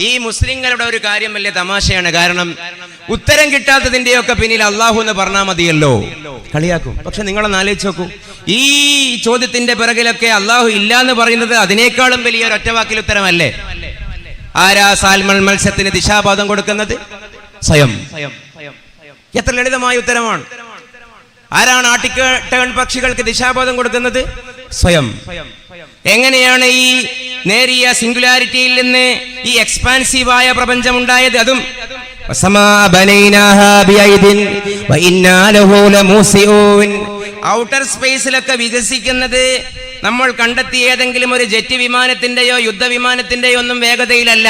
ഈ മുസ്ലിങ്ങളുടെ ഒരു കാര്യം വലിയ തമാശയാണ്. കാരണം ഉത്തരം കിട്ടാത്തതിന്റെയൊക്കെ പിന്നിൽ അള്ളാഹു എന്ന് പറഞ്ഞാൽ മതിയല്ലോ. കളിയാക്കും. പക്ഷെ നിങ്ങളൊന്ന് ആലോചിച്ച് നോക്കൂ. ഈ ചോദ്യത്തിന്റെ പിറകിലൊക്കെ അള്ളാഹു ഇല്ല എന്ന് പറയുന്നത് അതിനേക്കാളും വലിയ ഒരു ഒറ്റവാക്കിൽ ഉത്തരമല്ലേ? ആരാ സാൽമൺ മത്സ്യത്തിന് ദിശാബോധം കൊടുക്കുന്നത്? സ്വയം. എത്ര ലളിതമായ ഉത്തരമാണ്. ആരാണ് ആട്ടിക്കേൺ പക്ഷികൾക്ക് ദിശാബോധം കൊടുക്കുന്നത്? സ്വയം. എങ്ങനെയാണ് ഈ നേരിയ സിംഗുലാരിറ്റിയിൽ നിന്ന് ഈ എക്സ്പാൻസീവായ പ്രപഞ്ചം ഉണ്ടായത് അതും ഔട്ടർ സ്പേസിലൊക്കെ വികസിക്കുന്നത് നമ്മൾ കണ്ടെത്തിയ ഏതെങ്കിലും ഒരു ജെറ്റ് വിമാനത്തിന്റെയോ യുദ്ധവിമാനത്തിന്റെയോ ഒന്നും വേഗതയിലല്ല.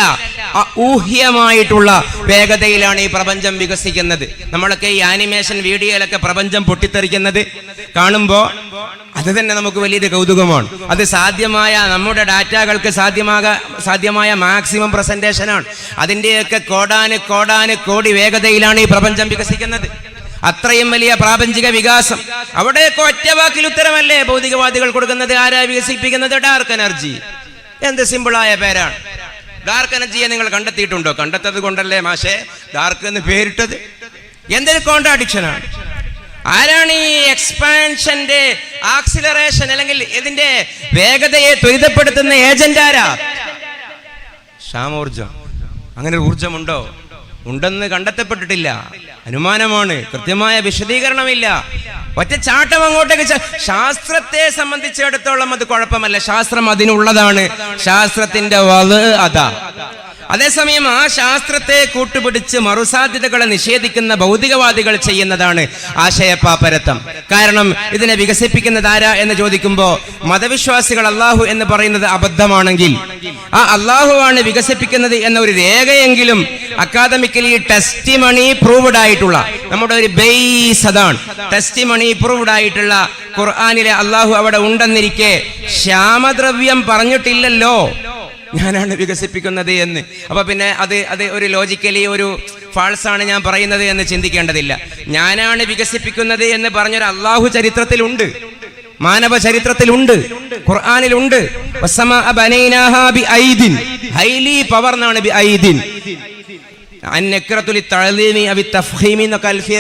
ഊഹ്യമായിട്ടുള്ള വേഗതയിലാണ് ഈ പ്രപഞ്ചം വികസിക്കുന്നത്. നമ്മളൊക്കെ ഈ ആനിമേഷൻ വീഡിയോയിലൊക്കെ പ്രപഞ്ചം പൊട്ടിത്തെറിക്കുന്നത് കാണുമ്പോൾ അത് തന്നെ നമുക്ക് വലിയൊരു കൗതുകമാണ്. അത് സാധ്യമായ നമ്മുടെ ഡാറ്റകൾക്ക് സാധ്യമാക സാധ്യമായ മാക്സിമം പ്രസന്റേഷനാണ്. അതിന്റെയൊക്കെ കോടാന് കോടാന് കോടി വേഗതയിലാണ് ഈ പ്രപഞ്ചം വികസിക്കുന്നത്. അത്രയും വലിയ പ്രാപഞ്ചിക വികാസം. അവിടെയൊക്കെ ഒറ്റവാക്കിൽ ഉത്തരമല്ലേ ഭൗതികവാദികൾ കൊടുക്കുന്നത്? ആരാ വികസിപ്പിക്കുന്നത്? Dark energy. എന്ത് സിമ്പിളായ പേരാണ്. ഡാർക്ക് എനർജിയെ നിങ്ങൾ കണ്ടെത്തിയിട്ടുണ്ടോ? കണ്ടെത്തത് കൊണ്ടല്ലേ മാഷേ? ഡാർക്ക് എന്ന് പേരിട്ടത്? എന്തൊരു കോൺട്രാഡിക്ഷനാണ്. ആരാണ് ഈ എക്സ്പാൻഷന്റെ ആക്സിലറേഷൻ അല്ലെങ്കിൽ ഇതിന്റെ വേഗതയെ ത്വരിതപ്പെടുത്തുന്ന ഏജന്റ് ആരാ? ക്ഷാമോർജം അങ്ങനെ ഒരു ഊർജമുണ്ടോ ഉണ്ടെന്ന് കണ്ടെത്തപ്പെട്ടിട്ടില്ല. അനുമാനമാണ്. കൃത്യമായ വിശദീകരണമില്ല. ഒറ്റ ചാട്ടം അങ്ങോട്ടേക്ക് ശാസ്ത്രത്തെ സംബന്ധിച്ചിടത്തോളം അത് കുഴപ്പമല്ല. ശാസ്ത്രം അതിനുള്ളതാണ്. ശാസ്ത്രത്തിന്റെ വത് അതാ. അതേസമയം ആ ശാസ്ത്രത്തെ കൂട്ടുപിടിച്ച് മറുസാധ്യതകളെ നിഷേധിക്കുന്ന ഭൗതികവാദികൾ ചെയ്യുന്നതാണ് ആശയപ്പാപ്പരത്വം. കാരണം ഇതിനെ വികസിപ്പിക്കുന്നത് ആരാ എന്ന് ചോദിക്കുമ്പോൾ മതവിശ്വാസികൾ അള്ളാഹു എന്ന് പറയുന്നത് അബദ്ധമാണെങ്കിൽ. ആ അള്ളാഹുവാണ് വികസിപ്പിക്കുന്നത് എന്ന ഒരു രേഖയെങ്കിലും അക്കാദമിക്കലി ടെസ്റ്റ് മണി പ്രൂവ്ഡ് ആയിട്ടുള്ള നമ്മുടെ ഒരു ബേസ് അതാണ്. ടെസ്റ്റ് മണി പ്രൂവ്ഡ് ആയിട്ടുള്ള ഖുർആാനിലെ അള്ളാഹു അവിടെ ഉണ്ടെന്നിരിക്കെ ശ്യാമദ്രവ്യം പറഞ്ഞിട്ടില്ലല്ലോ. ഞാനാണ് വികസിപ്പിക്കുന്നത് എന്ന്. അപ്പൊ പിന്നെ അത് അത് ഒരു ലോജിക്കലി ഒരു ഫാൾസ് ആണ് ഞാൻ പറയുന്നത് എന്ന് ചിന്തിക്കേണ്ടതില്ല. ഞാനാണ് വികസിപ്പിക്കുന്നത് എന്ന് പറഞ്ഞൊരു അള്ളാഹു ചരിത്രത്തിലുണ്ട്. മാനവ ചരിത്രത്തിലുണ്ട്. ഖുർആാനിലുണ്ട്. Highly power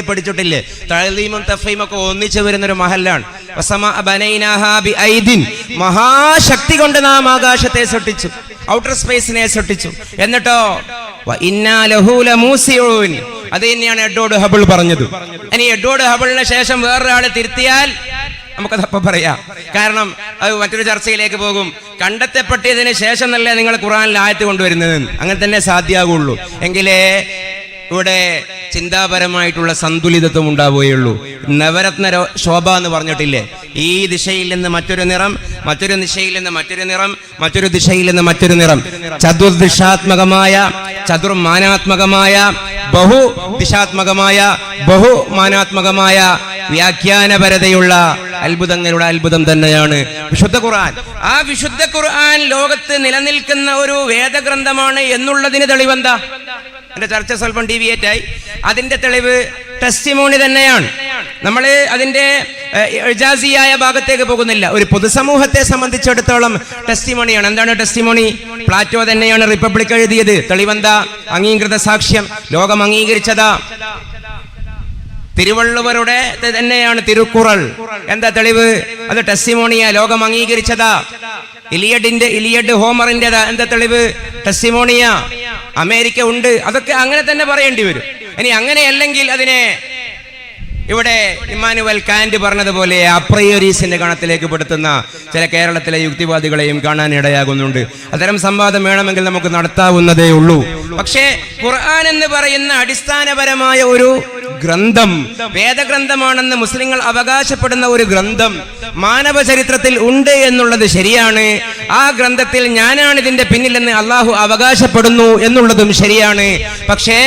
പഠിച്ചിട്ടില്ലേ? തഴലീമും തഫീമും ഒക്കെ ഒന്നിച്ചു വരുന്ന ഒരു മഹല്ലാണ്. വസമ ബനൈനാഹാ ബി ഐദിൻ. മഹാശക്തി കൊണ്ട് നാം ആകാശത്തെ സൃഷ്ടിച്ചു. ഔട്ടർ സ്പേസിനെ സൃഷ്ടിച്ചു. എന്നിട്ടോ. അത് തന്നെയാണ് എഡ്വേർഡ് ഹബിൾ പറഞ്ഞത്. ഇനി എഡ്വേർഡ് ഹബിളിന് ശേഷം വേറൊരാളെ തിരുത്തിയാൽ നമുക്കത് അപ്പം പറയാം. കാരണം അത് മറ്റൊരു ചർച്ചയിലേക്ക് പോകും. കണ്ടെത്തപ്പെട്ടതിന് ശേഷം നല്ല നിങ്ങൾ ഖുറാനിൽ ആയത്ത് കൊണ്ടുവരുന്നത്. അങ്ങനെ തന്നെ സാധ്യമാകുള്ളൂ എങ്കിലേ ഇവിടെ ചിന്താപരമായിട്ടുള്ള സന്തുലിതത്വം ഉണ്ടാവുകയുള്ളൂ. നവരത്ന ശോഭ എന്ന് പറഞ്ഞിട്ടില്ലേ? ഈ ദിശയിൽ നിന്ന് മറ്റൊരു നിറം മറ്റൊരു ദിശയിൽ നിന്ന് മറ്റൊരു നിറം മറ്റൊരു ദിശയിൽ നിന്ന് മറ്റൊരു നിറം. ചതുർദിശാത്മകമായ ചതുർമാനാത്മകമായ ബഹു ദിശാത്മകമായ ബഹുമാനാത്മകമായ വ്യാഖ്യാനപരതയുള്ള അത്ഭുതങ്ങളുടെ അത്ഭുതം തന്നെയാണ് വിശുദ്ധ ഖുർആൻ. ആ വിശുദ്ധ ഖുർആൻ ലോകത്ത് നിലനിൽക്കുന്ന ഒരു വേദഗ്രന്ഥമാണ് എന്നുള്ളതിന് തെളിവെന്താ? എന്റെ ചർച്ച സ്വല്പം ഡീവിയേറ്റ് ആയി. അതിന്റെ തെളിവ് ടെസ്റ്റിമോണി തന്നെയാണ്. നമ്മൾ അതിന്റെ ഏഹ്, ഇജാസിയായ ഭാഗത്തേക്ക് പോകുന്നില്ല. ഒരു പൊതുസമൂഹത്തെ സംബന്ധിച്ചിടത്തോളം ടെസ്റ്റിമോണിയാണ് എന്താണ് ടെസ്റ്റിമോണി പ്ലാറ്റോ തന്നെയാണ് റിപ്പബ്ലിക് എഴുതിയത്. തെളിവെന്താ? അംഗീകൃത സാക്ഷ്യം. ലോകം അംഗീകരിച്ചതാ. തിരുവള്ളുവരുടെ തന്നെയാണ് തിരുക്കുറൾ. എന്താ തെളിവ്? അത് ടെസ്റ്റിമോണിയ ലോകം അംഗീകരിച്ചതാ. ഇലിയഡിന്റെ ഇലിയഡ് ഹോമറിന്റെ എന്താ തെളിവ്? ടെസ്റ്റിമോണിയ അമേരിക്ക ഉണ്ട്. അതൊക്കെ അങ്ങനെ തന്നെ പറയേണ്ടി വരും. ഇനി അങ്ങനെയല്ലെങ്കിൽ അതിനെ ഇവിടെ ഇമ്മാനുവൽ കാന്റ് പറഞ്ഞതുപോലെ അപ്രയോരീസിന്റെ ഗണത്തിലേക്ക് പെടുത്തുന്ന ചില കേരളത്തിലെ യുക്തിവാദികളെയും കാണാൻ ഇടയാകുന്നുണ്ട്. അത്തരം സംവാദം വേണമെങ്കിൽ നമുക്ക് നടത്താവുന്നതേ ഉള്ളൂ. പക്ഷേ ഖുർആൻ എന്ന് പറയുന്ന അടിസ്ഥാനപരമായ ഒരു ഗ്രന്ഥം വേദഗ്രന്ഥമാണെന്ന് മുസ്ലിങ്ങൾ അവകാശപ്പെടുന്ന ഒരു ഗ്രന്ഥം മാനവ ചരിത്രത്തിൽ ഉണ്ട് എന്നുള്ളത് ശരിയാണ്. ആ ഗ്രന്ഥത്തിൽ ഞാനാണ് ഇതിന്റെ പിന്നിലെന്ന് അള്ളാഹു അവകാശപ്പെടുന്നു എന്നുള്ളതും ശരിയാണ്. പക്ഷേ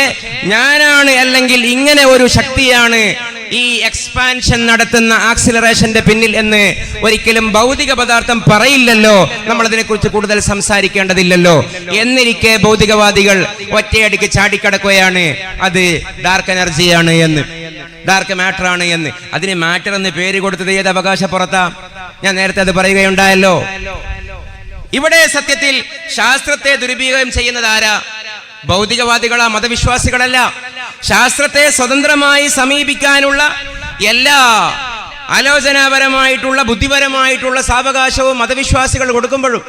ഞാനാണ് അല്ലെങ്കിൽ ഇങ്ങനെ ഒരു ശക്തിയാണ് ഈ എക്സ്പാൻഷൻ നടത്തുന്ന ആക്സിലറേഷന്റെ പിന്നിൽ എന്ന് ഒരിക്കലും ഭൗതിക പദാർത്ഥം പറയില്ലല്ലോ. നമ്മൾ അതിനെക്കുറിച്ച് കൂടുതൽ സംസാരിക്കേണ്ടതില്ലല്ലോ. എന്നിരിക്കെ ഭൗതികവാദികൾ ഒറ്റയടിക്ക് ചാടിക്കടക്കുകയാണ്. അത് ഡാർക്ക് എനർജിയാണ് എന്ന്. ഡാർക്ക് മാറ്റർ ആണ് എന്ന്. അതിന് മാറ്റർ എന്ന് പേര് കൊടുത്തത് ഏത് അവകാശ പുറത്താ? ഞാൻ നേരത്തെ അത് പറയുകയുണ്ടായല്ലോ. ഇവിടെ സത്യത്തിൽ ശാസ്ത്രത്തെ ദുരുപയോഗം ചെയ്യുന്നത് ആരാ? ഭൗതികവാദികളാ മതവിശ്വാസികളല്ല. ശാസ്ത്രത്തെ സ്വതന്ത്രമായി സമീപിക്കാനുള്ള എല്ലാ ആലോചനാപരമായിട്ടുള്ള ബുദ്ധിപരമായിട്ടുള്ള സാവകാശവും മതവിശ്വാസികൾ കൊടുക്കുമ്പോഴും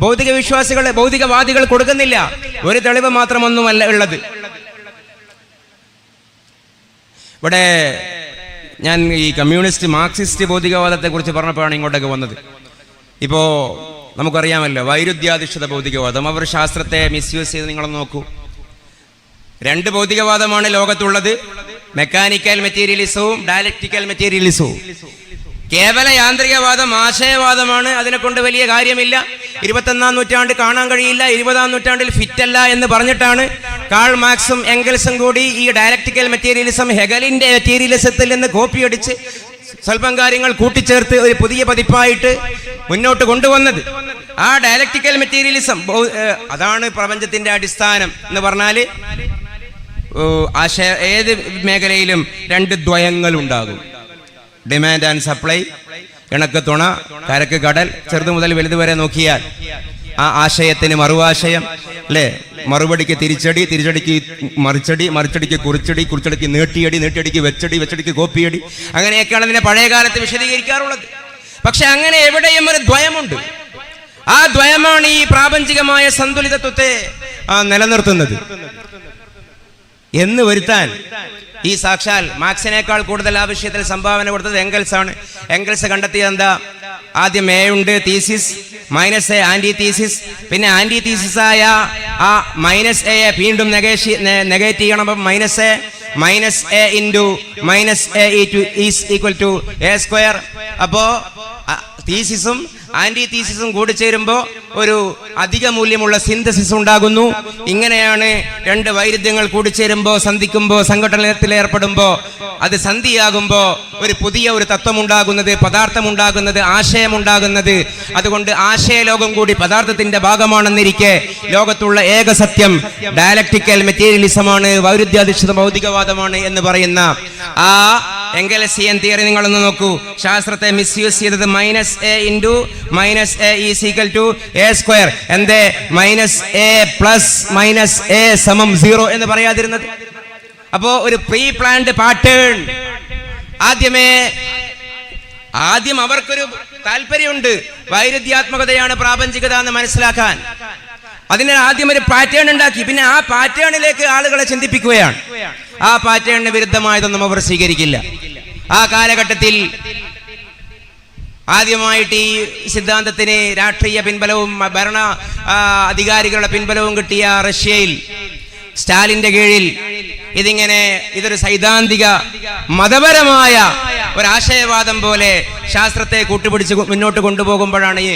ഭൗതിക വിശ്വാസികൾ ഭൗതികവാദികൾ കൊടുക്കുന്നില്ല. ഒരു തെളിവ് മാത്രമൊന്നുമല്ല ഉള്ളത്. ഇവിടെ ഞാൻ ഈ കമ്മ്യൂണിസ്റ്റ് മാർക്സിസ്റ്റ് ഭൗതികവാദത്തെ കുറിച്ച് പറഞ്ഞപ്പോഴാണ് ഇങ്ങോട്ടേക്ക് വന്നത്. ഇപ്പോ നമുക്കറിയാമല്ലോ വൈരുദ്ധ്യാധിഷ്ഠിത ഭൗതികവാദം. അവർ ശാസ്ത്രത്തെ മിസ്യൂസ് ചെയ്ത് നിങ്ങളൊന്ന് നോക്കൂ. രണ്ട് ഭൗതികവാദമാണ് ലോകത്തുള്ളത്. മെക്കാനിക്കൽ മെറ്റീരിയലിസവും ഡയലക്റ്റിക്കൽ മെറ്റീരിയലിസവും കേവല യാന്ത്രികവാദം ആശയവാദമാണ്. അതിനെ കൊണ്ട് വലിയ കാര്യമില്ല. ഇരുപത്തൊന്നാം നൂറ്റാണ്ട് കാണാൻ കഴിയില്ല. ഇരുപതാം നൂറ്റാണ്ടിൽ ഫിറ്റ് അല്ല എന്ന് പറഞ്ഞിട്ടാണ് കാൾ മാക്സും എംഗൽസും കൂടി ഈ ഡയലക്റ്റിക്കൽ മെറ്റീരിയലിസം ഹെഗലിന്റെ മെറ്റീരിയലിസത്തിൽ നിന്ന് കോപ്പിയടിച്ച് സ്വല്പം കാര്യങ്ങൾ കൂട്ടിച്ചേർത്ത് ഒരു പുതിയ പതിപ്പായിട്ട് മുന്നോട്ട് കൊണ്ടുവന്നത്. ആ ഡയലക്റ്റിക്കൽ മെറ്റീരിയലിസം അതാണ് പ്രപഞ്ചത്തിന്റെ അടിസ്ഥാനം എന്ന് പറഞ്ഞാൽ ഓ, ആശയ ഏത് മേഖലയിലും രണ്ട് ദ്വയങ്ങൾ ഉണ്ടാകും ഡിമാൻഡ് ആൻഡ് സപ്ലൈ ഇണക്ക് തുണ കരക്ക് കടൽ ചെറുതു മുതൽ വലുത് വരെ നോക്കിയാൽ ആ ആശയത്തിന് മറുവാശയം അല്ലേ? മറുപടിക്ക് തിരിച്ചടി തിരിച്ചടിക്ക് മറിച്ചടി മറിച്ചടിക്ക് കുറിച്ചടി കുറിച്ചടിക്ക് നീട്ടിയടി നീട്ടിയടിക്ക് വെച്ചടി വെച്ചടിക്ക് കോപ്പിയടി. അങ്ങനെയൊക്കെയാണ് അതിനെ പഴയ കാലത്ത് വിശദീകരിക്കാറുള്ളത്. പക്ഷെ അങ്ങനെ എവിടെയും ഒരു ദ്വയമുണ്ട്. ആ ദ്വയമാണ് ഈ പ്രാപഞ്ചികമായ സന്തുലിതത്വത്തെ നിലനിർത്തുന്നത്. എന്ന് വരുത്താൻ ഈ സാക്ഷാൽ മാർക്സിനേക്കാൾ കൂടുതൽ ആ വിഷയത്തിൽ സംഭാവന കൊടുത്തത് എംഗൽസ് ആണ്. എംഗൽസ് കണ്ടെത്തിയത് എന്താ? ആദ്യം എ ഉണ്ട് thesis minus A anti thesis പിന്നെ ആന്റി തീസിസ് ആയ ആ മൈനസ് എ വീണ്ടും നെഗേഷി നെഗേറ്റ് ചെയ്യണം. അപ്പം minus A minus A into minus A is equal to A square അപ്പോ തീസിസും ആന്റി തീസിസും കൂടി ചേരുമ്പോൾ ഒരു അധിക മൂല്യമുള്ള സിന്തസിസ് ഉണ്ടാകുന്നു. ഇങ്ങനെയാണ് രണ്ട് വൈരുദ്ധ്യങ്ങൾ കൂടി ചേരുമ്പോൾ സന്ധിക്കുമ്പോൾ സംഘടനത്തിൽ ഏർപ്പെടുമ്പോൾ അത് സന്ധിയാകുമ്പോൾ ഒരു പുതിയ ഒരു തത്വം ഉണ്ടാകുന്നത് പദാർത്ഥം ഉണ്ടാകുന്നത് ആശയം അതുകൊണ്ട് ആശയലോകം കൂടി പദാർത്ഥത്തിന്റെ ഭാഗമാണെന്നിരിക്കെ ലോകത്തുള്ള ഏക സത്യം ഡയലക്ടിക്കൽ മെറ്റീരിയലിസമാണ് വൈരുദ്ധ്യാധിഷ്ഠിത ഭൗതികവാദമാണ് എന്ന് പറയുന്ന ആ എങ്കലസിയൻ തിയറി നിങ്ങളൊന്ന് നോക്കൂ. ശാസ്ത്രത്തെ മിസ്യൂസ് ചെയ്തത് minus A into minus A equal to A square എന്തേ? Minus A plus minus A സമം സീറോ എന്ന് പറയാതിരുന്നത്. അപ്പോ ഒരു പ്രീ പ്ലാൻഡ് പാറ്റേൺ ആദ്യമേ ആദ്യം അവർക്കൊരു താല്പര്യമുണ്ട്. വൈരുദ്ധ്യാത്മകതയാണ് പ്രാപഞ്ചികത എന്ന് മനസ്സിലാക്കാൻ. അതിന് ആദ്യം ഒരു പാറ്റേൺ ഉണ്ടാക്കി. പിന്നെ ആ പാറ്റേണിലേക്ക് ആളുകളെ ചിന്തിപ്പിക്കുകയാണ്. ആ പാറ്റേണിന് വിരുദ്ധമായതൊന്നും അവർ സ്വീകരിക്കില്ല. ആ കാലഘട്ടത്തിൽ ആദ്യമായിട്ട് ഈ സിദ്ധാന്തത്തിന് രാഷ്ട്രീയ പിൻബലവും ഭരണ അധികാരികളുടെ പിൻബലവും കിട്ടിയ റഷ്യയിൽ സ്റ്റാലിന്റെ കീഴിൽ ഇതിങ്ങനെ ഇതൊരു സൈദ്ധാന്തിക മതപരമായ ഒരാശയവാദം പോലെ ശാസ്ത്രത്തെ കൂട്ടുപിടിച്ച് മുന്നോട്ട് കൊണ്ടുപോകുമ്പോഴാണ് ഈ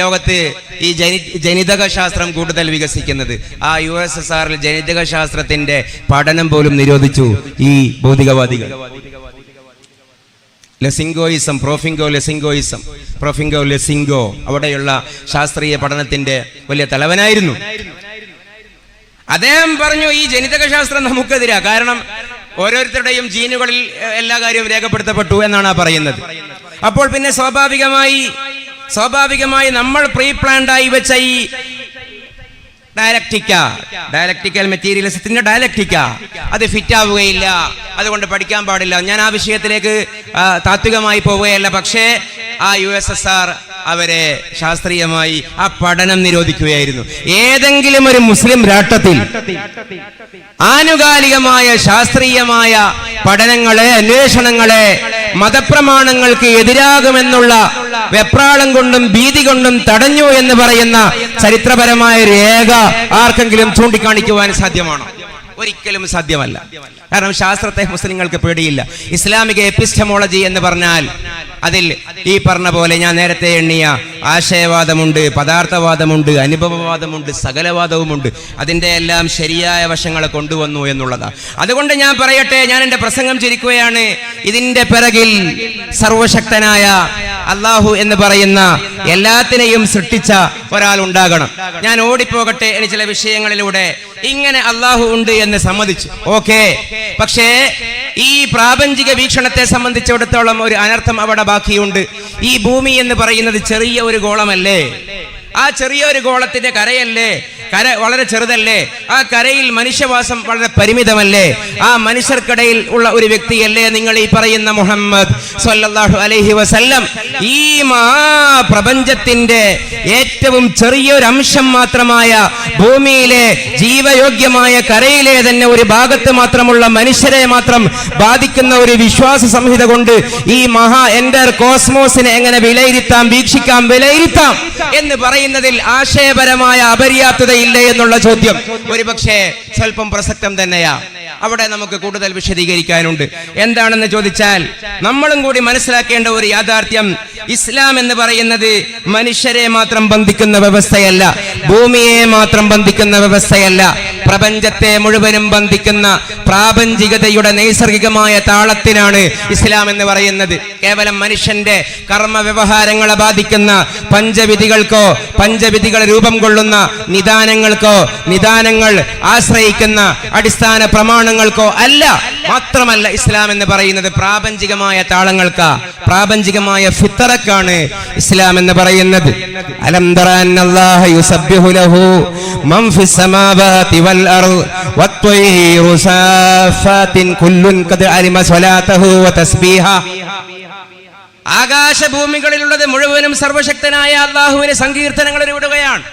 ലോകത്ത് ഈ ജനി ജനിതക ശാസ്ത്രം കൂടുതൽ വികസിക്കുന്നത്. ആ യു എസ് എസ് ആറിൽ ജനിതക ശാസ്ത്രത്തിന്റെ പഠനം പോലും നിരോധിച്ചു ഈ ഭൗതികവാദികൾ. ലെസിംഗോയിസം പ്രോഫിംഗോ ലെസിംഗോയിസം പ്രോഫിംഗോ ലെസിംഗോ അവിടെയുള്ള ശാസ്ത്രീയ പഠനത്തിന്റെ വലിയ തലവനായിരുന്നു. അദ്ദേഹം പറഞ്ഞു ഈ ജനിതക ശാസ്ത്രം നമുക്കെതിരാ. കാരണം ഓരോരുത്തരുടെയും ജീനുകളിൽ എല്ലാ കാര്യവും രേഖപ്പെടുത്തപ്പെട്ടു എന്നാണ് പറയുന്നത്. അപ്പോൾ പിന്നെ സ്വാഭാവികമായി സ്വാഭാവികമായി നമ്മൾ പ്രീ പ്ലാൻഡ് ആയി വെച്ച ഈ ഡയലക്ടിക്ക ഡയലക്ടിക്കൽ മെറ്റീരിയലിസത്തിന്റെ ഡയലക്ടിക്ക അത് ഫിറ്റ് ആവുകയില്ല അതുകൊണ്ട് പഠിക്കാൻ പാടില്ല. ഞാൻ ആ വിഷയത്തിലേക്ക് താത്വികമായി പോവുകയല്ല. പക്ഷേ ആ യു എസ് എസ് ആർ അവരെ ശാസ്ത്രീയമായി ആ പഠനം നിരോധിക്കുകയായിരുന്നു. ഏതെങ്കിലും ഒരു മുസ്ലിം രാഷ്ട്രത്തിൽ ആനുകാലികമായ ശാസ്ത്രീയമായ പഠനങ്ങളെ അന്വേഷണങ്ങളെ മതപ്രമാണങ്ങൾക്ക് എതിരാകുമെന്നുള്ള വെപ്രാളം കൊണ്ടും ഭീതി കൊണ്ടും തടഞ്ഞു എന്ന് പറയുന്ന ചരിത്രപരമായ രേഖ ആർക്കെങ്കിലും ചൂണ്ടിക്കാണിക്കുവാൻ സാധ്യമാണോ? ഒരിക്കലും സാധ്യമല്ല. കാരണം ശാസ്ത്രത്തെ മുസ്ലിങ്ങൾക്ക് പേടിയില്ല. ഇസ്ലാമിക എപ്പിസ്റ്റമോളജി എന്ന് പറഞ്ഞാൽ അതിൽ ഈ പറഞ്ഞ പോലെ ഞാൻ നേരത്തെ എണ്ണിയ ആശയവാദമുണ്ട് പദാർത്ഥവാദമുണ്ട് അനുഭവവാദമുണ്ട് സകലവാദവുമുണ്ട്. അതിന്റെ എല്ലാം ശരിയായ വശങ്ങളെ കൊണ്ടുവന്നു എന്നുള്ളതാണ് അതുകൊണ്ട് ഞാൻ പറയട്ടെ ഞാൻ എന്റെ പ്രസംഗം ചിരിക്കുകയാണ്. ഇതിന്റെ പിറകിൽ സർവശക്തനായ അള്ളാഹു എന്ന് പറയുന്ന എല്ലാത്തിനെയും സൃഷ്ടിച്ച ഒരാൾ ഉണ്ടാകണം. ഞാൻ ഓടിപ്പോകട്ടെ എനി ചില വിഷയങ്ങളിലൂടെ ഇങ്ങനെ അള്ളാഹു ഉണ്ട് എന്ന് സമ്മതിച്ചു. ഓക്കെ? പക്ഷേ ഈ പ്രാപഞ്ചിക വീക്ഷണത്തെ സംബന്ധിച്ചിടത്തോളം ഒരു അനർത്ഥം അവിടെ ബാക്കിയുണ്ട്. ഈ ഭൂമി എന്ന് പറയുന്നത് ചെറിയ ഒരു ഗോളമല്ലേ? ആ ചെറിയ ഒരു ഗോളത്തിന്റെ കരയല്ലേ? കര വളരെ ചെറുതല്ലേ? ആ കരയിൽ മനുഷ്യവാസം വളരെ പരിമിതമല്ലേ? ആ മനുഷ്യർക്കിടയിൽ ഉള്ള ഒരു വ്യക്തിയല്ലേ നിങ്ങൾ ഈ പറയുന്ന മുഹമ്മദ് സല്ലല്ലാഹു അലൈഹി വസല്ലം. ഈ മഹാപ്രപഞ്ചത്തിന്റെ ഏറ്റവും ചെറിയൊരു അംശം മാത്രമായ ഭൂമിയിലെ ജീവയോഗ്യമായ കരയിലെ തന്നെ ഒരു ഭാഗത്ത് മാത്രമുള്ള മനുഷ്യരെ മാത്രം ബാധിക്കുന്ന ഒരു വിശ്വാസ സംഹിത കൊണ്ട് ഈ മഹാ എന്റർ കോസ്മോസിനെ എങ്ങനെ വിലയിരുത്താം വീക്ഷിക്കാം വിലയിരുത്താം എന്ന് പറയുന്നതിൽ ആശയപരമായ അപര്യാപ്തതയില്ലേ എന്നുള്ള ചോദ്യം. ഒരുപക്ഷെ സ്വല്പം പ്രസക്തം തന്നെയാ. അവിടെ നമുക്ക് കൂടുതൽ വിശദീകരിക്കാനുണ്ട്. എന്താണെന്ന് ചോദിച്ചാൽ നമ്മളും കൂടി മനസ്സിലാക്കേണ്ട ഒരു യാഥാർത്ഥ്യം ഇസ്ലാം എന്ന് പറയുന്നത് മനുഷ്യരെ മാത്രം ബന്ധിക്കുന്ന വ്യവസ്ഥയല്ല ഭൂമിയെ മാത്രം ബന്ധിക്കുന്ന വ്യവസ്ഥയല്ല പ്രപഞ്ചത്തെ മുഴുവനും ബന്ധിക്കുന്ന പ്രാപഞ്ചികതയുടെ നൈസർഗികമായ താളത്തിനാണ് ഇസ്ലാം എന്ന് പറയുന്നത്. കേവലം മനുഷ്യന്റെ കർമ്മ വ്യവഹാരങ്ങളെ ബാധിക്കുന്ന പഞ്ചവിധികൾക്കോ പഞ്ചവിധികൾ രൂപം കൊള്ളുന്ന നിദാനങ്ങൾക്കോ നിദാനങ്ങൾ ആശ്രയിക്കുന്ന അടിസ്ഥാന പ്രമാണങ്ങൾക്കോ അല്ല. മാത്രമല്ല ഇസ്ലാം എന്ന് പറയുന്നത് പ്രാപഞ്ചികമായ താളങ്ങൾക്ക. പ്രാപഞ്ചികമായ ഫിത്തറക്കാണ് ഇസ്ലാം എന്ന് പറയുന്നത്. ആകാശഭൂമികളിലുള്ളത് മുഴുവനും സർവശക്തനായ അള്ളാഹുവിന് സങ്കീർത്തനങ്ങൾ വിടുകയാണ്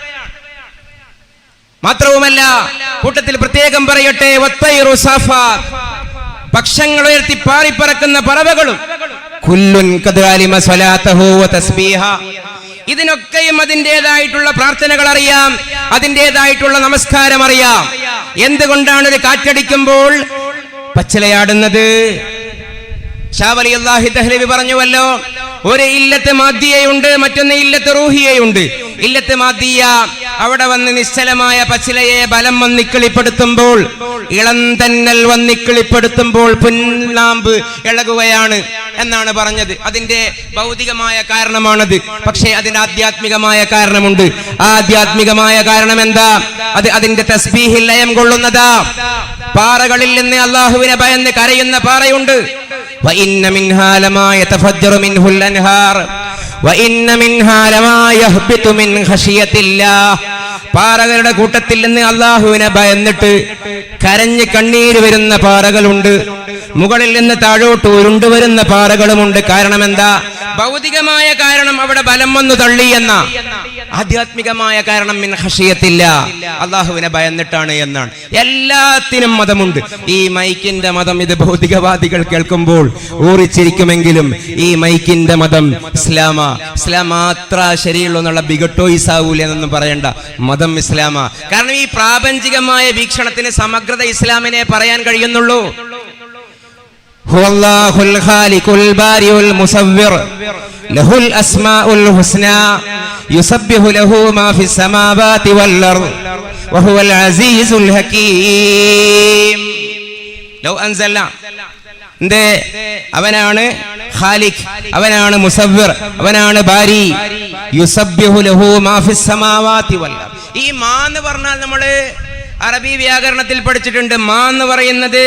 മാത്രവുമല്ല കൂട്ടത്തിൽ പ്രത്യേകം പറയട്ടെ പക്ഷങ്ങൾ ഉയർത്തി പാറിപ്പറക്കുന്ന പറവകളും. ഇതിനൊക്കെയും അതിന്റെതായിട്ടുള്ള പ്രാർത്ഥനകൾ അറിയാം അതിന്റെതായിട്ടുള്ള നമസ്കാരം അറിയാം. എന്തുകൊണ്ടാണ് ഒരു കാറ്റടിക്കുമ്പോൾ പച്ചിലയാടുന്നത്? ഷാവലി അള്ളാഹി തഹ്ലിബി പറഞ്ഞുവല്ലോ ഒരു ഇല്ലത്ത് മാദ്യയുണ്ട് മറ്റൊന്ന് ഇല്ലത്ത് റൂഹിയയുണ്ട്. ഇല്ലത്ത് മാദ്യ അവിടെ വന്ന് നിശ്ചലമായ പച്ചിലയെ ബലം വന്നിക്കിളിപ്പെടുത്തുമ്പോൾ ഇളം തന്നൽ വന്നിക്കിളിപ്പെടുത്തുമ്പോൾ പുന്നാമ്പ് ഇളകുകയാണ് എന്നാണ് പറഞ്ഞത്. അതിന്റെ ഭൗതികമായ കാരണമാണത്. പക്ഷേ അതിന്റെ ആധ്യാത്മികമായ കാരണമുണ്ട്. ആധ്യാത്മികമായ കാരണം എന്താ? അത് അതിന്റെ തസ്ബീഹിൽ ലയം കൊള്ളുന്നതാ. പാറകളിൽ നിന്ന് അള്ളാഹുവിനെ ഭയന്ന് കരയുന്ന പാറയുണ്ട്. وإن منها لما يتفجر منه الأنهار وإن منها لما يهبط من خشية الله പാറകളുടെ കൂട്ടത്തിൽ നിന്ന് അള്ളാഹുവിനെ ഭയന്നിട്ട് കരഞ്ഞ് കണ്ണീര് വരുന്ന പാറകളുണ്ട് മുകളിൽ നിന്ന് താഴോട്ട് ഉരുണ്ടു വരുന്ന പാറകളുമുണ്ട് കാരണം എന്താ ഭൗതികമായ കാരണം അവിടെ ബലം വന്നു തള്ളി എന്ന. ആധ്യാത്മികമായ കാരണം മിൻ ഹഷിയത്തില്ല അള്ളാഹുവിനെ ഭയന്നിട്ടാണ് എന്നാണ്. എല്ലാത്തിനും മതമുണ്ട്. ഈ മൈക്കിന്റെ മതം ഇത് ഭൗതികവാദികൾ കേൾക്കുമ്പോൾ ഊറിച്ചിരിക്കുമെങ്കിലും ഈ മൈക്കിന്റെ മതം ഇസ്ലാമ. ഇസ്ലാം മാത്ര ശരിയുള്ളൂ എന്നുള്ള ബിഗട്ടോയിസ് ആവൂല എന്നൊന്നും പറയണ്ട. മതം ഇസ്ലാമ. കാരണം ഈ പ്രാപഞ്ചികമായ വീക്ഷണത്തിന് സമഗ്രത ഇസ്ലാമിനെ പറയാൻ കഴിയുന്നുള്ളൂ. هو الله الخالق البارئ المصور له الأسماء الحسنى يسبح له ما في السماوات والأرض وهو العزيز الحكيم لو أنزلنا എന്തേ അവനാണ് ഖാലിഖ് അവനാണ് മുസവ്വിർ അവനാണ് ബാരി യുസബ്ബിഹു ലഹു മാ ഫിസ് സമാവാതി വൽ അർദ്. ഈ മാ എന്ന് പറഞ്ഞാൽ നമ്മള് അറബി വ്യാകരണത്തിൽ പഠിച്ചിട്ടുണ്ട് മാ എന്ന് പറയുന്നത്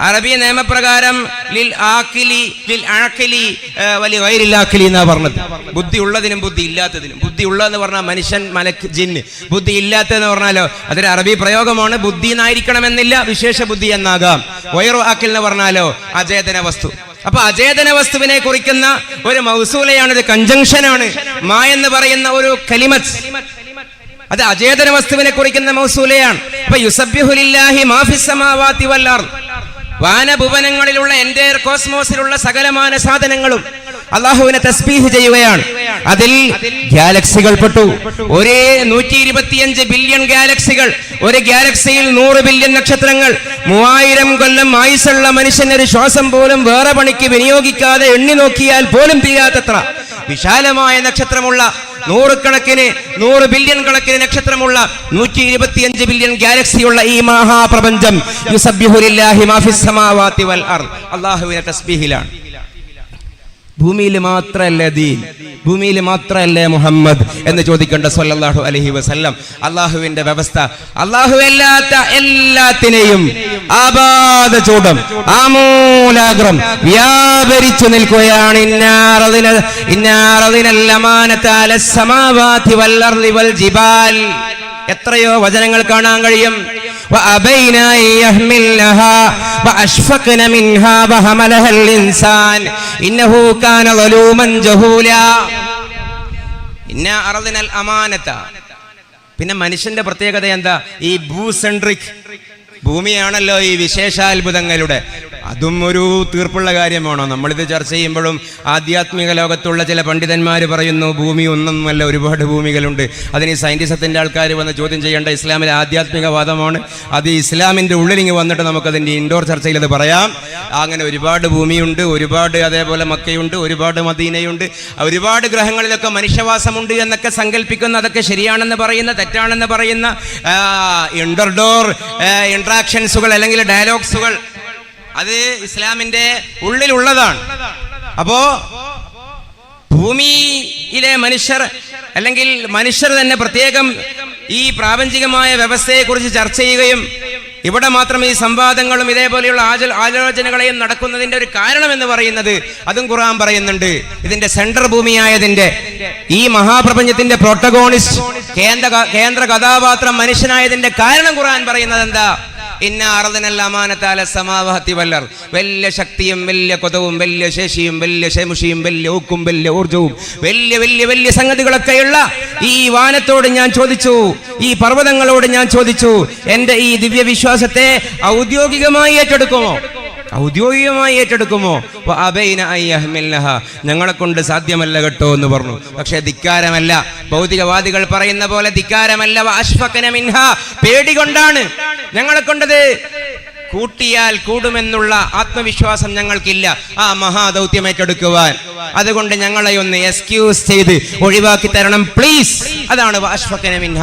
അറബി നിയമപ്രകാരം ലിൽ ആക്കിലി ലിൽ അഴക്കിലി ഏ, വലിയ വൈരില്ലാക്കിലി എന്നാ പറഞ്ഞത്. ബുദ്ധി ഉള്ളതിനും ബുദ്ധി ഇല്ലാത്തതിനും. ബുദ്ധി ഉള്ളതെന്ന് പറഞ്ഞാൽ മനുഷ്യൻ മലക്ക് ജിന്ന് ബുദ്ധി ഇല്ലാത്തതെന്ന് പറഞ്ഞാലോ അതൊരു അറബി പ്രയോഗമാണ്. ബുദ്ധി എന്നായിരിക്കണമെന്നില്ല വിശേഷ ബുദ്ധി എന്നാകാം. വൈറു ആക്കിൽ എന്ന് പറഞ്ഞാലോ അചേതന വസ്തു. അപ്പൊ അചേതന വസ്തുവിനെ കുറിക്കുന്ന ഒരു മൗസൂലയാണ് ഇത് കഞ്ചങ്ഷനാണ് മാ എന്ന് പറയുന്ന ഒരു കലിമത്ത്. അത് അചേതന വസ്തുവിനെ കുറിക്കുന്ന മൗസൂലയാണ്. അപ്പൊ യുസബ്യുഹുലില്ലാഹി മാഫിസമാവാത്തി വല്ലാർ വാനഭുവനങ്ങളിലുള്ള എന്റെ കോസ്മോസിലുള്ള സകലമാന സാധനങ്ങളും അള്ളാഹുവിനെ തസ്ബീഹ് ചെയ്യുകയാണ്. അതിൽ ഗാലക്സികൾ പെട്ടു. ഒരേ നൂറ്റി ഇരുപത്തിയഞ്ച് ബില്യൺ ഗാലക്സികൾ ഒരു ഗാലക്സിയിൽ നൂറ് ബില്യൺ നക്ഷത്രങ്ങൾ മൂവായിരം കൊല്ലം ആയുസുള്ള മനുഷ്യൻ ഒരു ശ്വാസം പോലും വേറെ പണിക്ക് വിനിയോഗിക്കാതെ എണ്ണി നോക്കിയാൽ പോലും തീരാത്തത്ര വിശാലമായ നക്ഷത്രമുള്ള നൂറുകണക്കിന് നൂറ് ബില്യൺ കണക്കിന് നക്ഷത്രമുള്ള നൂറ്റി ഇരുപത്തിയഞ്ച് ബില്യൺ ഗാലക്സിയുള്ള ഈ മഹാപ്രപഞ്ചം. അള്ളാഹുവിന്റെ തസ്ബീഹിലാണ്. ഭൂമിയിൽ മാത്രമല്ല ദീൻ? ഭൂമിയിൽ മാത്രമല്ലേ മുഹമ്മദ്? എന്ന് ചോദിക്കേണ്ട സല്ലല്ലാഹു അലൈഹി വസല്ലം അള്ളാഹുവിന്റെ വ്യവസ്ഥ അള്ളാഹു അല്ലാത്ത എല്ലാത്തിനെയും ആപാദ ചൂടം ആമൂലാഗ്രം വ്യാപരിച്ചു നിൽക്കുകയാണ്. ഇന്നാറതിന ഇന്നാറതിനല്ലമാനത്താല സമാവാതി വൽ ജിബാൽ. എത്രയോ വചനങ്ങൾ കാണാൻ കഴിയും. وأبين أن يحملنها وأشفقن منها وحملها الإنسان إنه كان ظلوما جهولا ഇന്ന അറദിനൽ അമാനത്ത പിന്നെ മനുഷ്യന്റെ പ്രത്യേകത എന്താ ഈ ഭൂസെൻട്രിക് ഭൂമിയാണല്ലോ ഈ വിശേഷാത്ഭുതങ്ങളുടെ അതും ഒരു തീർപ്പുള്ള കാര്യമാണോ? നമ്മളിത് ചർച്ച ചെയ്യുമ്പോഴും ആധ്യാത്മിക ലോകത്തുള്ള ചില പണ്ഡിതന്മാർ പറയുന്നു ഭൂമി ഒന്നൊന്നുമല്ല ഒരുപാട് ഭൂമികളുണ്ട്. അതിന് സയന്റിസത്തിന്റെ ആൾക്കാർ വന്ന് ചോദ്യം ചെയ്യേണ്ട ഇസ്ലാമിലെ ആധ്യാത്മികവാദമാണ്. അത് ഇസ്ലാമിന്റെ ഉള്ളിലിങ്ങ് വന്നിട്ട് നമുക്കതിന്റെ ഇൻഡോർ ചർച്ചയിൽ അത് പറയാം. അങ്ങനെ ഒരുപാട് ഭൂമിയുണ്ട് ഒരുപാട് അതേപോലെ മക്കയുണ്ട് ഒരുപാട് മദീനയുണ്ട് ഒരുപാട് ഗ്രഹങ്ങളിലൊക്കെ മനുഷ്യവാസമുണ്ട് എന്നൊക്കെ സങ്കല്പിക്കുന്ന അതൊക്കെ ശരിയാണെന്ന് പറയുന്ന തെറ്റാണെന്ന് പറയുന്ന ഇൻഡർഡോർ ഇൻട്രാക്ഷൻസുകൾ അല്ലെങ്കിൽ ഡയലോഗ്സുകൾ അത് ഇസ്ലാമിന്റെ ഉള്ളിലുള്ളതാണ്. അപ്പോ ഭൂമിയിലെ മനുഷ്യർ അല്ലെങ്കിൽ മനുഷ്യർ തന്നെ പ്രത്യേകം ഈ പ്രാപഞ്ചികമായ വ്യവസ്ഥയെക്കുറിച്ച് ചർച്ച ചെയ്യുകയും ഇവിടെ മാത്രം ഈ സംവാദങ്ങളും ഇതേപോലെയുള്ള ആലോചനകളെയും നടക്കുന്നതിന്റെ ഒരു കാരണം എന്ന് പറയുന്നത് അതും ഖുർആൻ പറയുന്നുണ്ട്. ഇതിന്റെ സെൻട്രൽ ഭൂമിയായതിന്റെ ഈ മഹാപ്രപഞ്ചത്തിന്റെ പ്രോട്ടഗോണിസ്റ്റ് കേന്ദ്ര കേന്ദ്ര കഥാപാത്രം മനുഷ്യനായതിന്റെ കാരണം ഖുർആൻ പറയുന്നത് എന്താ? ഇന്ന അറുതനല്ലാമാനത്താല സമാവഹത്തി വല്ലർ. വലിയ ശക്തിയും വലിയ കൊതവും വലിയ ശേഷിയും വലിയ ശേമുഷിയും വലിയ ഊക്കും വലിയ ഊർജവും വലിയ വലിയ വലിയ സംഗതികളൊക്കെയുള്ള ഈ വാനത്തോട് ഞാൻ ചോദിച്ചു ഈ പർവതങ്ങളോട് ഞാൻ ചോദിച്ചു എന്റെ ഈ ദിവ്യവിശ്വാസത്തെ ഔദ്യോഗികമായി ഏറ്റെടുക്കുമോ? ഔദ്യോഗികമായി ഏറ്റെടുക്കുമോ? ഞങ്ങളെ കൊണ്ട് സാധ്യമല്ല കേട്ടോ എന്ന് പറഞ്ഞു. പക്ഷേ ധിക്കാരമല്ല. ഭൗതികവാദികൾ പറയുന്ന പോലെ ധിക്കാരമല്ല. മിൻഹ. പേടി കൊണ്ടാണ്. ഞങ്ങളെ കൊണ്ടത്. കൂട്ടിയാൽ കൂടുമെന്നുള്ള ആത്മവിശ്വാസം ഞങ്ങൾക്കില്ല. ആ മഹാദൗത്യം ഏറ്റെടുക്കുവാൻ. അതുകൊണ്ട് ഞങ്ങളെ ഒന്ന് എക്സ്ക്യൂസ് ചെയ്ത് ഒഴിവാക്കി തരണം പ്ലീസ് അതാണ് വാഷ്ഫക്കന മിൻഹ.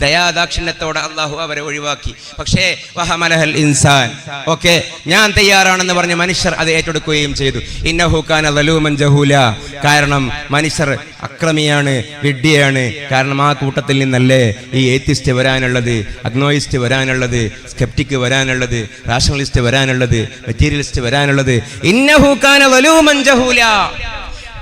ദയാദാക്ഷിണ്യത്തോടെ അള്ളാഹു അവരെ ഒഴിവാക്കി. പക്ഷേ വഹമലഹൽ ഇൻസാൻ. ഓക്കെ ഞാൻ തയ്യാറാണെന്ന് പറഞ്ഞ മനുഷ്യർ അത് ഏറ്റെടുക്കുകയും ചെയ്തു. ഇന്നഹുഖാൻ അലൂമൻ ജഹൂല. കാരണം മനുഷ്യർ അക്രമിയാണ് വിഡ്ഢിയാണ്. കാരണം ആ കൂട്ടത്തിൽ നിന്നല്ലേ ഈ ഏത്തിസ്റ്റ് വരാനുള്ളത് അഗ്നോയിസ്റ്റ് വരാനുള്ളത് സ്കെപ്റ്റിക് വരാനുള്ളത് റാഷണലിസ്റ്റ് വരാനുള്ളത് മെറ്റീരിയലിസ്റ്റ് വരാനുള്ളത്. ഇന്നഹുഖാൻ വലൂമൻ ജഹൂല.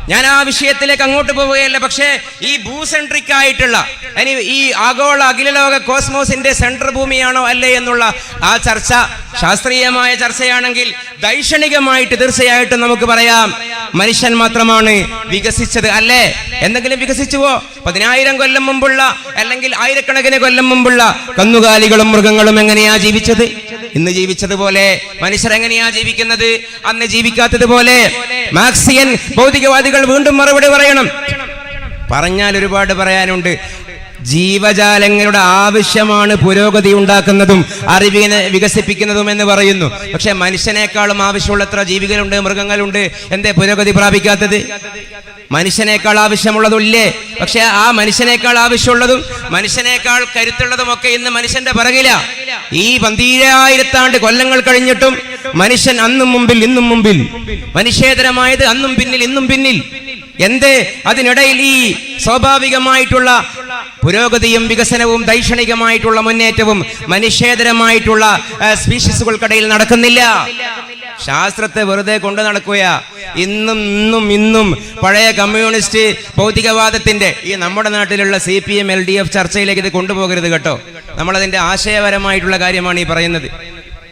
ഞാൻ ആ വിഷയത്തിലേക്ക് അങ്ങോട്ട് പോവുകയല്ല പക്ഷേ ഈ ഭൂസെൻട്രിക് ആയിട്ടുള്ള ഇനി ഈ ആഗോള അഖിലലോക കോസ്മോസിന്റെ സെൻട്രൽ ഭൂമിയാണോ അല്ലേ എന്നുള്ള ആ ചർച്ച ശാസ്ത്രീയമായ ചർച്ചയാണെങ്കിൽ ദൈക്ഷണികമായിട്ട് തീർച്ചയായിട്ടും നമുക്ക് പറയാം മനുഷ്യൻ മാത്രമാണ് വികസിച്ചത് അല്ലേ? എന്തെങ്കിലും വികസിച്ചുവോ? പതിനായിരം കൊല്ലം മുമ്പുള്ള അല്ലെങ്കിൽ ആയിരക്കണക്കിന് കൊല്ലം മുമ്പുള്ള കന്നുകാലികളും മൃഗങ്ങളും എങ്ങനെയാ ജീവിച്ചത്? ഇന്ന് ജീവിച്ചതുപോലെ മനുഷ്യർ എങ്ങനെയാ ജീവിക്കുന്നത്? അന്ന് ജീവിക്കാത്തതുപോലെ മാർക്സിയൻ ഭൗതികവാദികൾ വീണ്ടും മറുപടി പറയണം. പറഞ്ഞാൽ ഒരുപാട് പറയാനുണ്ട്. ജീവജാലങ്ങളുടെ ആവശ്യമാണ് പുരോഗതി ഉണ്ടാക്കുന്നതും അറിവിനെ വികസിപ്പിക്കുന്നതും എന്ന് പറയുന്നു. പക്ഷെ മനുഷ്യനേക്കാളും ആവശ്യമുള്ളത്ര ജീവികളുണ്ട് മൃഗങ്ങളുണ്ട്. എന്തേ പുരോഗതി പ്രാപിക്കാത്തത്? മനുഷ്യനേക്കാൾ ആവശ്യമുള്ളതുമില്ലേ? പക്ഷെ ആ മനുഷ്യനേക്കാൾ ആവശ്യമുള്ളതും മനുഷ്യനേക്കാൾ കരുത്തുള്ളതും ഒക്കെ ഇന്ന് മനുഷ്യന്റെ പിറകില. ഈ പന്തീരായിരത്താണ്ട് കൊല്ലങ്ങൾ കഴിഞ്ഞിട്ടും മനുഷ്യൻ അന്നും മുമ്പിൽ ഇന്നും മുമ്പിൽ. മനുഷ്യേതരമായത് അന്നും പിന്നിൽ ഇന്നും പിന്നിൽ. എന്തേ? അതിനിടയിൽ ഈ സ്വാഭാവികമായിട്ടുള്ള പുരോഗതിയും വികസനവും ദൈക്ഷണികമായിട്ടുള്ള മുന്നേറ്റവും മനുഷ്യേതരമായിട്ടുള്ള സ്പീഷീസുകൾക്കിടയിൽ നടക്കുന്നില്ല. ശാസ്ത്രത്തെ വെറുതെ കൊണ്ടു നടക്കുക ഇന്നും ഇന്നും ഇന്നും പഴയ കമ്മ്യൂണിസ്റ്റ് ഭൗതികവാദത്തിന്റെ ഈ നമ്മുടെ നാട്ടിലുള്ള C P M L D F ചർച്ചയിലേക്ക് ഇത് കൊണ്ടുപോകരുത് കേട്ടോ. നമ്മളതിന്റെ ആശയപരമായിട്ടുള്ള കാര്യമാണ് ഈ പറയുന്നത്.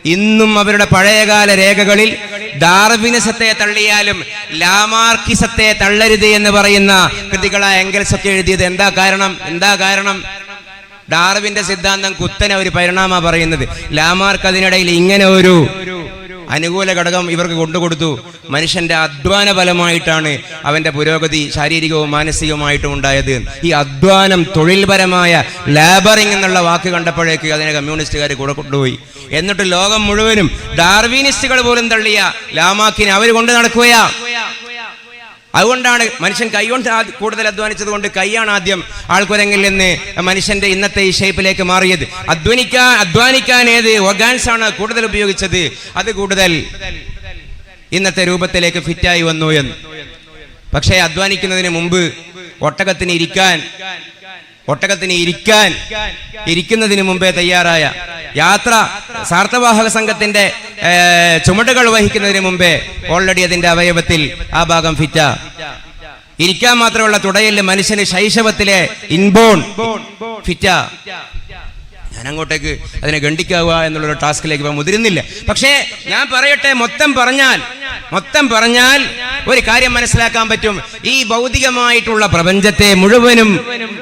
ഇന്നും അവരുടെ പഴയകാല രേഖകളിൽ ഡാർവിനിസത്തെ തള്ളിയാലും ലാമാർക്കിസത്തെ തള്ളരുത് എന്ന് പറയുന്ന കൃതികളായ എംഗൽസ് ഒക്കെ എഴുതിയത് എന്താ കാരണം? എന്താ കാരണം? ഡാർവിന്റെ സിദ്ധാന്തം കുത്തനെ ഒരു പരിണാമ പറയുന്നത്. ലാമാർക്ക് അതിനിടയിൽ ഇങ്ങനെ ഒരു അനുകൂല ഘടകം ഇവർക്ക് കൊണ്ടുകൊടുത്തു. മനുഷ്യന്റെ അധ്വാന ഫലമായിട്ടാണ് അവന്റെ പുരോഗതി ശാരീരികവും മാനസികവുമായിട്ടും ഉണ്ടായത്. ഈ അധ്വാനം തൊഴിൽപരമായ ലാബറിംഗ് എന്നുള്ള വാക്ക് കണ്ടപ്പോഴേക്ക് അതിനെ കമ്മ്യൂണിസ്റ്റുകാർ കൂടെ കൊണ്ടുപോയി. എന്നിട്ട് ലോകം മുഴുവനും ഡാർവിനിസ്റ്റുകൾ പോലും തള്ളിയ ലാമാക്കിനെ അവർ കൊണ്ട് നടക്കുകയാ. അതുകൊണ്ടാണ് മനുഷ്യൻ കൈകൊണ്ട് കൂടുതൽ അധ്വാനിച്ചത് കൊണ്ട് കൈയാണ് ആദ്യം ആൾക്കുരങ്ങിൽ നിന്ന് മനുഷ്യന്റെ ഇന്നത്തെ ഈ ഷേപ്പിലേക്ക് മാറിയത്. അധ്വാനിക്കാൻ അധ്വാനിക്കാൻ ഏത് organs ആണ് കൂടുതൽ ഉപയോഗിച്ചത്? അത് കൂടുതൽ ഇന്നത്തെ രൂപത്തിലേക്ക് ഫിറ്റായി വന്നു എന്ന്. പക്ഷേ അധ്വാനിക്കുന്നതിന് മുമ്പ് ഒട്ടകത്തിന് ഇരിക്കാൻ ഒട്ടകത്തിന് ഇരിക്കാൻ ഇരിക്കുന്നതിന് മുമ്പേ തയ്യാറായ യാത്ര സാർത്ഥവാഹക സംഘത്തിന്റെ ചുമടുകൾ വഹിക്കുന്നതിന് മുമ്പേ ഓൾറെഡി അതിന്റെ അവയവത്തിൽ ആ ഭാഗം ഫിറ്റ ഇരിക്കാൻ മാത്രമുള്ള തുടയൽ മനുഷ്യന് ശൈശവത്തിലെ ഇൻബോൺ ഫിറ്റ ഞാൻ അങ്ങോട്ടേക്ക് അതിനെ ഗണ്ടിക്കാവുക എന്നുള്ളൊരു ടാസ്കിലേക്ക് മുതിരുന്നില്ല. പക്ഷേ ഞാൻ പറയട്ടെ മൊത്തം പറഞ്ഞാൽ മൊത്തം പറഞ്ഞാൽ ഒരു കാര്യം മനസ്സിലാക്കാൻ പറ്റും. ഈ ഭൗതികമായിട്ടുള്ള പ്രപഞ്ചത്തെ മുഴുവനും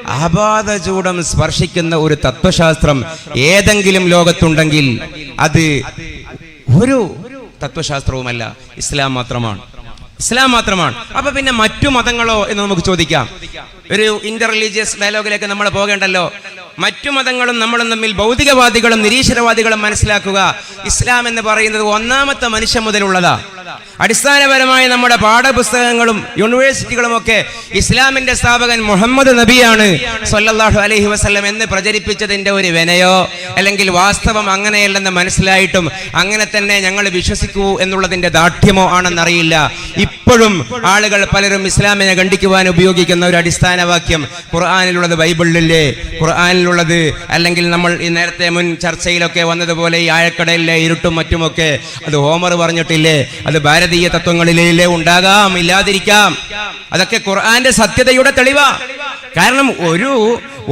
ആപാദചൂടം സ്പർശിക്കുന്ന ഒരു തത്വശാസ്ത്രം ഏതെങ്കിലും ലോകത്തുണ്ടെങ്കിൽ അത് ഒരു തത്വശാസ്ത്രവുമല്ല ഇസ്ലാം മാത്രമാണ്. ഇസ്ലാം മാത്രമാണ്. അപ്പൊ പിന്നെ മറ്റു മതങ്ങളോ എന്ന് നമുക്ക് ചോദിക്കാം. ഒരു ഇന്റർ റിലീജിയസ് ഡയലോഗിലേക്ക് നമ്മൾ പോകേണ്ടല്ലോ. മറ്റു മതങ്ങളും നമ്മളും തമ്മിൽ ഭൗതികവാദികളും നിരീശ്വരവാദികളും മനസ്സിലാക്കുക. ഇസ്ലാം എന്ന് പറയുന്നത് ഒന്നാമത്തെ മനുഷ്യൻ മുതലുള്ളതാ. അടിസ്ഥാനപരമായി നമ്മുടെ പാഠപുസ്തകങ്ങളും യൂണിവേഴ്സിറ്റികളും ഒക്കെ ഇസ്ലാമിന്റെ സ്ഥാപകൻ മുഹമ്മദ് നബിയാണ് സല്ലല്ലാഹു അലൈഹി വസ്ലം എന്ന് പ്രചരിപ്പിച്ചതിന്റെ ഒരു വിനയോ അല്ലെങ്കിൽ വാസ്തവം അങ്ങനെയല്ലെന്ന് മനസ്സിലായിട്ടും അങ്ങനെ തന്നെ ഞങ്ങൾ വിശ്വസിക്കൂ എന്നുള്ളതിന്റെ ദാഠ്യമോ ആണെന്നറിയില്ല. ഇപ്പോഴും ആളുകൾ പലരും ഇസ്ലാമിനെ ഖണ്ഡിക്കുവാൻ ഉപയോഗിക്കുന്ന ഒരു അടിസ്ഥാന വാക്യം ഖുർആാനിലുള്ളത് ബൈബിളിലെ ഖുർആാനിലുള്ളത് അല്ലെങ്കിൽ നമ്മൾ ഈ നേരത്തെ മുൻ ചർച്ചയിലൊക്കെ വന്നതുപോലെ ഈ ആഴക്കടലിലെ ഇരുട്ടും മറ്റുമൊക്കെ അത് ഹോമർ പറഞ്ഞിട്ടില്ലേ? അത് ഭാരതീയ തത്വങ്ങളിലേ ഉണ്ടാകാം ഇല്ലാതിരിക്കാം. അതൊക്കെ ഖുർആന്റെ സത്യതയുടെ തെളിവാ. കാരണം ഒരു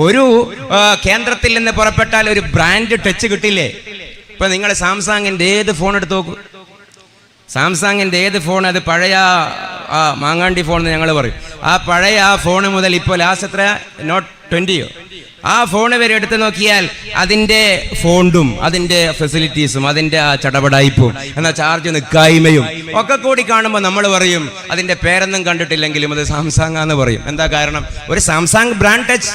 ഒരു കേന്ദ്രത്തിൽ നിന്ന് പുറപ്പെട്ടാൽ ഒരു ബ്രാൻഡ് ടച്ച് കിട്ടില്ലേ? ഇപ്പൊ നിങ്ങൾ സാംസങ്ങിന്റെ ഏത് ഫോൺ എടുത്ത് നോക്കൂ. സാംസങ്ങിന്റെ ഏത് ഫോൺ? അത് പഴയ ആ മാങ്ങാണ്ടി ഫോൺ എന്ന് ഞങ്ങൾ പറയും. ആ പഴയ ആ ഫോൺ മുതൽ ഇപ്പോൾ ലാസ്റ്റ് എത്ര നോട്ട് ട്വന്റിയോ? ആ ഫോൺ വരെ എടുത്ത് നോക്കിയാൽ അതിന്റെ ഫോണ്ടും അതിന്റെ ഫെസിലിറ്റീസും അതിന്റെ ആ ചടപടായിപ്പും എന്നാ ചാർജ് നിൽക്കായ്മയും ഒക്കെ കൂടി കാണുമ്പോൾ നമ്മൾ പറയും അതിന്റെ പേരൊന്നും കണ്ടിട്ടില്ലെങ്കിലും അത് സാംസങ് എന്ന് പറയും. എന്താ കാരണം? ഒരു സാംസങ് ബ്രാൻഡ് ടച്ച്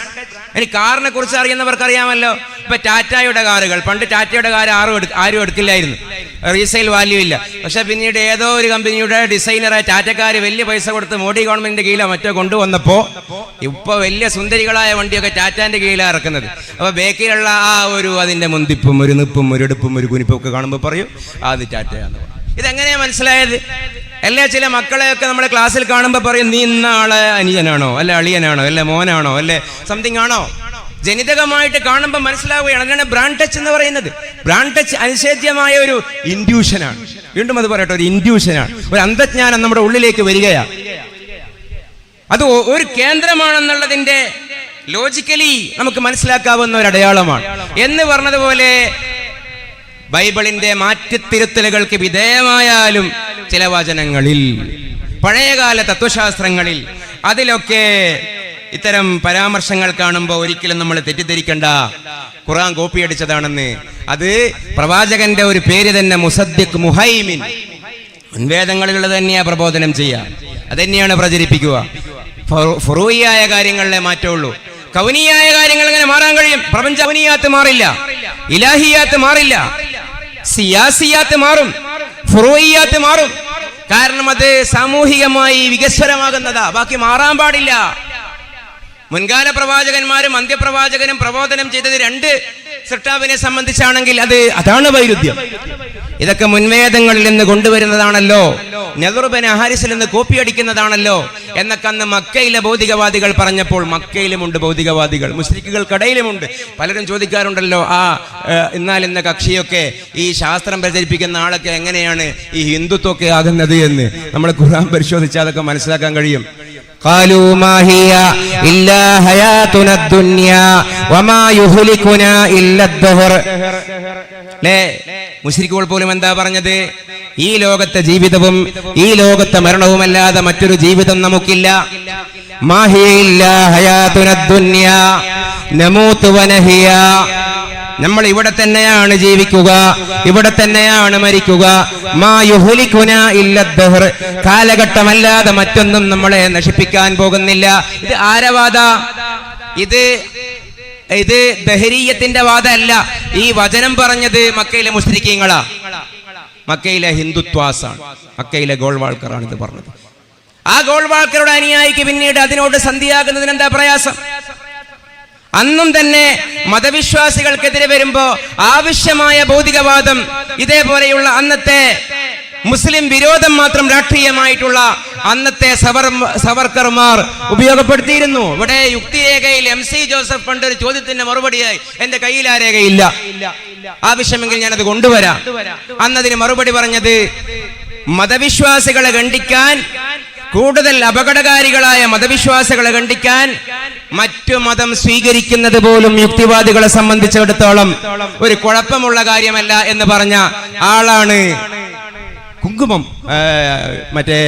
ഇനി കാറിനെ കുറിച്ച് അറിയുന്നവർക്ക് അറിയാമല്ലോ. ഇപ്പൊ ടാറ്റയുടെ കാറുകൾ പണ്ട് ടാറ്റയുടെ കാർ ആരും എടുക്ക ആരും എടുക്കില്ലായിരുന്നു. റീസെയിൽ വാല്യൂ ഇല്ല. പക്ഷെ പിന്നീട് ഏതോ ഒരു കമ്പനിയുടെ ഡിസൈനറായ ടാറ്റക്കാർ വലിയ പൈസ കൊടുത്ത് മോഡി ഗവൺമെന്റിന്റെ കീഴിലോ മറ്റോ കൊണ്ടുവന്നപ്പോ ഇപ്പൊ വലിയ സുന്ദരികളായ വണ്ടിയൊക്കെ ടാറ്റാന്റെ കീഴിലാണ് ഇറക്കുന്നത്. അപ്പൊ ബേക്കിലുള്ള ആ ഒരു അതിന്റെ മുന്തിപ്പും ഒരു നിപ്പും ഒരു എടുപ്പും ഒരു കുനിപ്പും ഒക്കെ കാണുമ്പോൾ പറയും "ആ, അത് ടാറ്റയാന്ന് ഇതെങ്ങനെയാ മനസ്സിലായത്? എല്ലാ ചില മക്കളെയൊക്കെ നമ്മുടെ ക്ലാസ്സിൽ കാണുമ്പോൾ പറയും നീ ഇന്നാളെ അനിയനാണോ? അല്ല അളിയനാണോ? അല്ല മോനാണോ? അല്ലെ സംതിങ് ആണോ? ജനിതകമായിട്ട് കാണുമ്പോൾ മനസ്സിലാവുകയാണ് അതിനാണ് ബ്രാൻഡ് ടച്ച് എന്ന് പറയുന്നത്. ബ്രാൻഡ് ടച്ച് അനുശേദ്യമായ ഒരു ഇൻഡ്യൂഷനാണ്. വീണ്ടും അത് പറയട്ടെ ഒരു ഇൻഡ്യൂഷനാണ്. ഒരു അന്ധജ്ഞാനം നമ്മുടെ ഉള്ളിലേക്ക് വരികയാണ്. അത് ഒരു കേന്ദ്രമാണെന്നുള്ളതിന്റെ ലോജിക്കലി നമുക്ക് മനസ്സിലാക്കാവുന്ന ഒരു അടയാളമാണ്. എന്ന് പറഞ്ഞതുപോലെ ബൈബിളിന്റെ മാറ്റിത്തിരുത്തലുകൾക്ക് വിധേയമായാലും ചില വചനങ്ങളിൽ പഴയകാല തത്വശാസ്ത്രങ്ങളിൽ അതിലൊക്കെ ഇത്തരം പരാമർശങ്ങൾ കാണുമ്പോൾ ഒരിക്കലും നമ്മൾ തെറ്റിദ്ധരിക്കണ്ട. ഖുറാൻ കോപ്പി അടിച്ചതാണെന്ന്. അത് പ്രവാചകന്റെ ഒരു പേര് തന്നെ മുസദ്ദിഖ് മുഹൈമിൻ. മുൻവേദങ്ങളിലുള്ളത് തന്നെയാ പ്രബോധനം ചെയ്യുക. അതന്നെയാണ് പ്രചരിപ്പിക്കുക. ഫുറൂയിയായ കാര്യങ്ങളിലെ മാറ്റമുള്ളൂ. കൗനിയായ കാര്യങ്ങൾ ഇങ്ങനെ മാറാൻ കഴിയും? പ്രപഞ്ച കൗനിയാത്ത് മാറില്ല. ഇലാഹിയാത്ത് മാറില്ല. സിയാസിയാത്ത് മാറും. ഫുറൂയിയാത്ത് മാറും. കാരണം അത് സാമൂഹികമായി വികസ്വരമാകുന്നതാ. ബാക്കി മാറാൻ പാടില്ല. മുൻകാല പ്രവാചകന്മാരും അന്ത്യപ്രവാചകനും പ്രബോധനം ചെയ്തത് രണ്ട് സൃഷ്ടാവിനെ സംബന്ധിച്ചാണെങ്കിൽ അത് അതാണ് വൈരുദ്ധ്യം. ഇതൊക്കെ മുൻവേദങ്ങളിൽ നിന്ന് കൊണ്ടുവരുന്നതാണല്ലോ നെഹ്റുബൻ ഹാരിസിൽ നിന്ന് കോപ്പി അടിക്കുന്നതാണല്ലോ എന്നൊക്കെ അന്ന് മക്കയിലെ ഭൗതികവാദികൾ പറഞ്ഞപ്പോൾ മക്കയിലുമുണ്ട് ഭൗതികവാദികൾ മുസ്ലിക്കുകൾക്കിടയിലുമുണ്ട് പലരും ചോദിക്കാറുണ്ടല്ലോ ആ ഏഹ്, എന്നാൽ ഇന്ന കക്ഷിയൊക്കെ ഈ ശാസ്ത്രം പ്രചരിപ്പിക്കുന്ന ആളൊക്കെ എങ്ങനെയാണ് ഈ ഹിന്ദുത്വമൊക്കെ ആകുന്നത് എന്ന് നമ്മൾ ഖുർആൻ പരിശോധിച്ചാൽ അതൊക്കെ മനസ്സിലാക്കാൻ കഴിയും قالوا ما هي إلا حياتنا الدنيا وما يهلكنا إلا الدهر ലേ മുസ്ലിക്കുകൾ പോലും എന്താ പറഞ്ഞത്? ഈ ലോകത്തെ ജീവിതവും ഈ ലോകത്തെ മരണവുമല്ലാതെ മറ്റൊരു ജീവിതം നമുക്കില്ല. നമ്മൾ ഇവിടെ തന്നെയാണ് ജീവിക്കുക ഇവിടെ തന്നെയാണ് മരിക്കുക. കാലഘട്ടമല്ലാതെ മറ്റൊന്നും നമ്മളെ നശിപ്പിക്കാൻ പോകുന്നില്ല. ഇത് ആരവാദ? ഇത് ഇത് ദഹരീയത്തിന്റെ വാദമല്ല ഈ വചനം പറഞ്ഞത് മക്കയിലെ മുസ്ലിക്കീങ്ങളാ. മക്കയിലെ ഹിന്ദുത്വാസാണ്. മക്കയിലെ ഗോൾവാൾക്കറാണ് ഇത് പറഞ്ഞത്. ആ ഗോൾവാൾക്കറുടെ അനുയായിക്ക് പിന്നീട് അതിനോട് സന്ധിയാകുന്നതിന് എന്താ പ്രയാസം? അന്നും തന്നെ മതവിശ്വാസികൾക്കെതിരെ വരുമ്പോ ആവശ്യമായ ഭൗതികവാദം ഇതേപോലെയുള്ള അന്നത്തെ മുസ്ലിം വിരോധം മാത്രം രാഷ്ട്രീയമായിട്ടുള്ള അന്നത്തെ സവർ സവർക്കർമാർ ഉപയോഗപ്പെടുത്തിയിരുന്നു. ഇവിടെ യുക്തിരേഖയിൽ എം സി ജോസഫ് പണ്ട് ഒരു ചോദ്യത്തിന്റെ മറുപടിയായി എന്റെ കയ്യിൽ ആ രേഖയില്ല. ആവശ്യമെങ്കിൽ ഞാനത് കൊണ്ടുവരാം. അന്നതിന് മറുപടി പറഞ്ഞത് മതവിശ്വാസികളെ ഖണ്ഡിക്കാൻ കൂടുതൽ അപകടകാരികളായ മതവിശ്വാസികളെ ഖണ്ഡിക്കാൻ മറ്റു മതം സ്വീകരിക്കുന്നത് പോലും യുക്തിവാദികളെ സംബന്ധിച്ചിടത്തോളം ഒരു കുഴപ്പമുള്ള കാര്യമല്ല എന്ന് പറഞ്ഞ ആളാണ് കുങ്കുമം മറ്റേ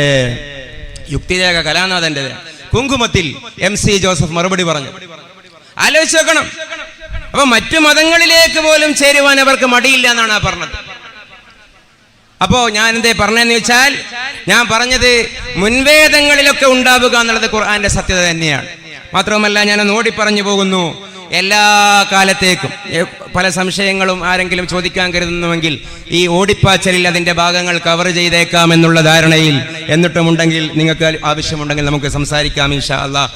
യുക്തിരേഖ കലാനാഥന്റെ കുങ്കുമത്തിൽ എം സി ജോസഫ് മറുപടി പറഞ്ഞു. ആലോചിച്ച് നോക്കണം അപ്പൊ മറ്റു മതങ്ങളിലേക്ക് പോലും ചേരുവാൻ അവർക്ക് മടിയില്ല എന്നാണ് ആ പറഞ്ഞത്. അപ്പോ ഞാൻ എന്തേ പറഞ്ഞതെന്ന് വെച്ചാൽ ഞാൻ പറഞ്ഞത് മുൻവേദങ്ങളിലൊക്കെ ഉണ്ടാവുക എന്നുള്ളത് ഖുർആന്റെ സത്യത തന്നെയാണ്. മാത്രവുമല്ല ഞാൻ ഓടി പറഞ്ഞു പോകുന്നു. എല്ലാ കാലത്തേക്കും പല സംശയങ്ങളും ആരെങ്കിലും ചോദിക്കാൻ കരുതുന്നുവെങ്കിൽ ഈ ഓടിപ്പാച്ചലിൽ അതിന്റെ ഭാഗങ്ങൾ കവർ ചെയ്തേക്കാം എന്നുള്ള ധാരണയിൽ എന്നിട്ടുമുണ്ടെങ്കിൽ നിങ്ങൾക്ക് ആവശ്യമുണ്ടെങ്കിൽ നമുക്ക് സംസാരിക്കാം ഇൻഷാ അള്ളാഹ്